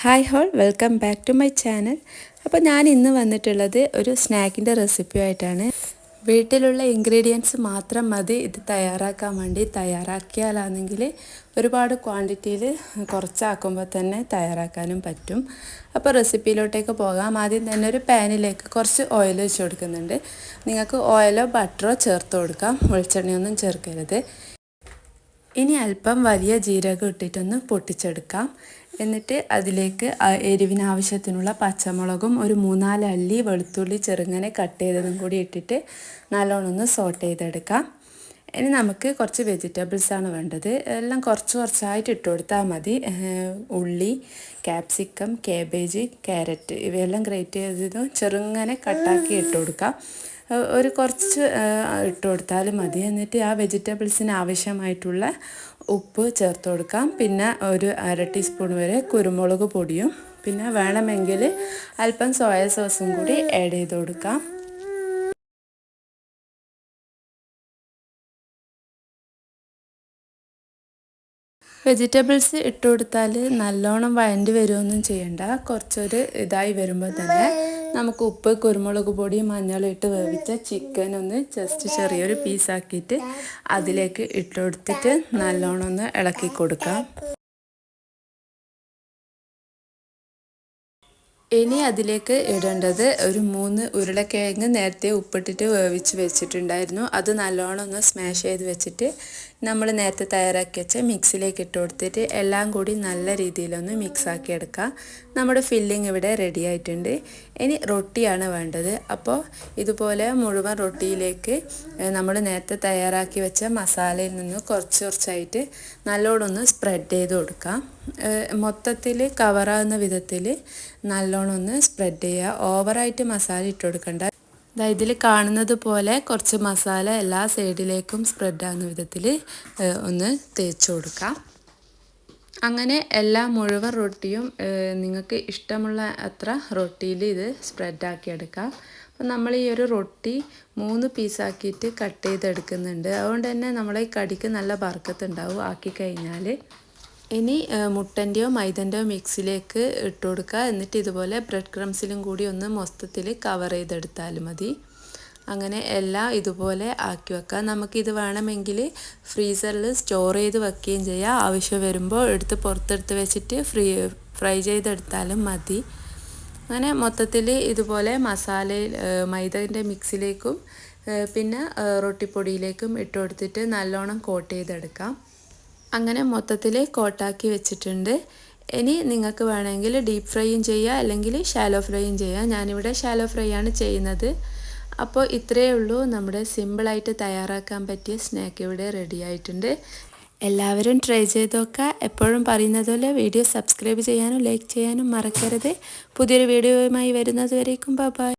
Hi all welcome back to my channel അപ്പോൾ ഞാൻ ഇന്ന് വന്നിട്ടുള്ളത് ഒരു സ്നാക്കിന്റെ റെസിപ്പിയായിട്ടാണ്. വീട്ടിലുള്ള ഇൻഗ്രീഡിയൻസ് മാത്രം മതി ഇത് തയ്യാറാക്കാൻ വേണ്ടി തയ്യാറാക്കിയാലാണെങ്കിൽ ഒരുപാട് ക്വാണ്ടിറ്റിയിൽ കുറച്ചാക്കുമ്പോൾ തന്നെ തയ്യാറാക്കാനും പറ്റും. അപ്പോൾ റെസിപ്പിയിലോട്ടേക്ക് പോകാം. ആദ്യം തന്നെ ഒരു പാനിലേക്ക് കുറച്ച് ഓയിൽ വെച്ച് കൊടുക്കുന്നുണ്ട്. നിങ്ങൾക്ക് ഓയിലോ ബട്ടറോ ചേർത്ത് കൊടുക്കാം. വെളിച്ചെണ്ണയൊന്നും ചേർക്കരുത്. ഇനി അല്പം വലിയ ജീരകം ഇട്ടിട്ടൊന്ന് പൊട്ടിച്ചെടുക്കാം. എന്നിട്ട് അതിലേക്ക് എരിവിനാവശ്യത്തിനുള്ള പച്ചമുളകും ഒരു മൂന്നാൽ അല്ലി വെളുത്തുള്ളി ചെറുങ്ങനെ കട്ട് ചെയ്തതും കൂടി ഇട്ടിട്ട് നല്ലോണം ഒന്ന് സോട്ട് ചെയ്തെടുക്കാം. ഇനി നമുക്ക് കുറച്ച് വെജിറ്റബിൾസ് ആണ് വേണ്ടത്. എല്ലാം കുറച്ച് കുറച്ചായിട്ട് ഇട്ട് കൊടുത്താൽ മതി. ഉള്ളി ക്യാപ്സിക്കം കാബേജ് ക്യാരറ്റ് ഇവയെല്ലാം ഗ്രേറ്റ് ചെയ്തതും ചെറുങ്ങനെ കട്ടാക്കി ഇട്ട് കൊടുക്കാം. ഒരു കുറച്ച് ഇട്ട് കൊടുത്താൽ മതി. എന്നിട്ട് ആ വെജിറ്റബിൾസിന് ആവശ്യമായിട്ടുള്ള ഉപ്പ് ചേർത്ത് കൊടുക്കാം. പിന്നെ ഒരു അര ടീസ്പൂൺ വരെ കുരുമുളക് പൊടിയും പിന്നെ വേണമെങ്കിൽ അല്പം സോയ സോസും കൂടി ആഡ് ചെയ്ത് കൊടുക്കാം. വെജിറ്റബിൾസ് ഇട്ട് കൊടുത്താൽ നല്ലോണം വഴണ്ടി വരുമൊന്നും ചെയ്യണ്ട. കുറച്ചൊരു ഇതായി വരുമ്പോൾ തന്നെ നമുക്ക് ഉപ്പ് കുരുമുളക് പൊടി മഞ്ഞളിട്ട് വേവിച്ച ചിക്കൻ ഒന്ന് ജസ്റ്റ് ചെറിയൊരു പീസാക്കിയിട്ട് അതിലേക്ക് ഇട്ടുകൊടുത്തിട്ട് നല്ലോണം ഒന്ന് ഇളക്കി കൊടുക്കാം. ഇനി അതിലേക്ക് ഇടേണ്ടത് ഒരു മൂന്ന് ഉരുളക്കിഴങ്ങ് നേരത്തെ ഉപ്പിട്ടിട്ട് വേവിച്ച് വെച്ചിട്ടുണ്ടായിരുന്നു. അത് നല്ലോണം ഒന്ന് സ്മാഷ് ചെയ്ത് വെച്ചിട്ട് നമ്മൾ നേരത്തെ തയ്യാറാക്കി വെച്ച മിക്സിലേക്ക് ഇട്ട് കൊടുത്തിട്ട് എല്ലാം കൂടി നല്ല രീതിയിലൊന്ന് മിക്സാക്കി എടുക്കാം. നമ്മുടെ ഫില്ലിംഗ് ഇവിടെ റെഡി ആയിട്ടുണ്ട്. ഇനി റൊട്ടിയാണ് വേണ്ടത്. അപ്പോൾ ഇതുപോലെ മുഴുവൻ റൊട്ടിയിലേക്ക് നമ്മൾ നേരത്തെ തയ്യാറാക്കി വെച്ച മസാലയിൽ നിന്ന് കുറച്ച് കുറച്ചായിട്ട് നല്ലോണം ഒന്ന് സ്പ്രെഡ് ചെയ്ത് കൊടുക്കാം. മൊത്തത്തിൽ കവറാകുന്ന വിധത്തിൽ നല്ലോണം ഒന്ന് സ്പ്രെഡ് ചെയ്യുക ഓവറായിട്ട് മസാല ഇട്ട് കൊടുക്കണ്ട. ഇതിൽ കാണുന്നത് പോലെ കുറച്ച് മസാല എല്ലാ സൈഡിലേക്കും സ്പ്രെഡ് ആകുന്ന വിധത്തിൽ ഒന്ന് തേച്ച് കൊടുക്കാം. അങ്ങനെ എല്ലാ മുഴുവൻ റൊട്ടിയും നിങ്ങൾക്ക് ഇഷ്ടമുള്ള അത്ര റൊട്ടിയിൽ ഇത് സ്പ്രെഡാക്കി എടുക്കാം. അപ്പം നമ്മൾ ഈ ഒരു റൊട്ടി മൂന്ന് പീസാക്കിയിട്ട് കട്ട് ചെയ്തെടുക്കുന്നുണ്ട്. അതുകൊണ്ട് തന്നെ നമ്മളെ കടിക്ക് നല്ല ബർക്കത്തുണ്ടാവും ആക്കി കഴിഞ്ഞാൽ ഇനി മുട്ടന്റെയോ മൈദന്റെയോ മിക്സിലേക്ക് ഇട്ട് കൊടുക്കുക എന്നിട്ട് ഇതുപോലെ ബ്രെഡ് ക്രംസിലും കൂടി ഒന്ന് മൊത്തത്തിൽ കവർ ചെയ്തെടുത്താൽ മതി. അങ്ങനെ എല്ലാം ഇതുപോലെ ആക്കി വെക്കാം നമുക്കിത് വേണമെങ്കിൽ ഫ്രീസറിൽ സ്റ്റോർ ചെയ്ത് വെക്കുകയും ചെയ്യാം. ആവശ്യം വരുമ്പോൾ എടുത്ത് പുറത്തെടുത്ത് വെച്ചിട്ട് ഫ്രീ ഫ്രൈ ചെയ്തെടുത്താലും മതി. അങ്ങനെ മൊത്തത്തിൽ ഇതുപോലെ മസാല മൈദന്റെ മിക്സിലേക്കും പിന്നെ റൊട്ടിപ്പൊടിയിലേക്കും ഇട്ട് കൊടുത്തിട്ട് നല്ലോണം കോട്ട് ചെയ്തെടുക്കാം. അങ്ങനെ മൊത്തത്തിൽ കോട്ടാക്കി വെച്ചിട്ടുണ്ട്. ഇനി നിങ്ങൾക്ക് വേണമെങ്കിൽ ഡീപ്പ് ഫ്രൈയും ചെയ്യാം അല്ലെങ്കിൽ ഷാലോ ഫ്രൈയും ചെയ്യാം. ഞാനിവിടെ ഷാലോ ഫ്രൈ ആണ് ചെയ്യുന്നത്. അപ്പോൾ ഇത്രയേ ഉള്ളൂ. നമ്മുടെ സിമ്പിളായിട്ട് തയ്യാറാക്കാൻ പറ്റിയ സ്നാക്ക് ഇവിടെ റെഡി ആയിട്ടുണ്ട്. എല്ലാവരും ട്രൈ ചെയ്ത് നോക്കുക. എപ്പോഴും പറയുന്നത് പോലെ വീഡിയോ സബ്സ്ക്രൈബ് ചെയ്യാനും ലൈക്ക് ചെയ്യാനും മറക്കരുത്. പുതിയൊരു വീഡിയോയുമായി വരുന്നത് വരേക്കും. ബൈ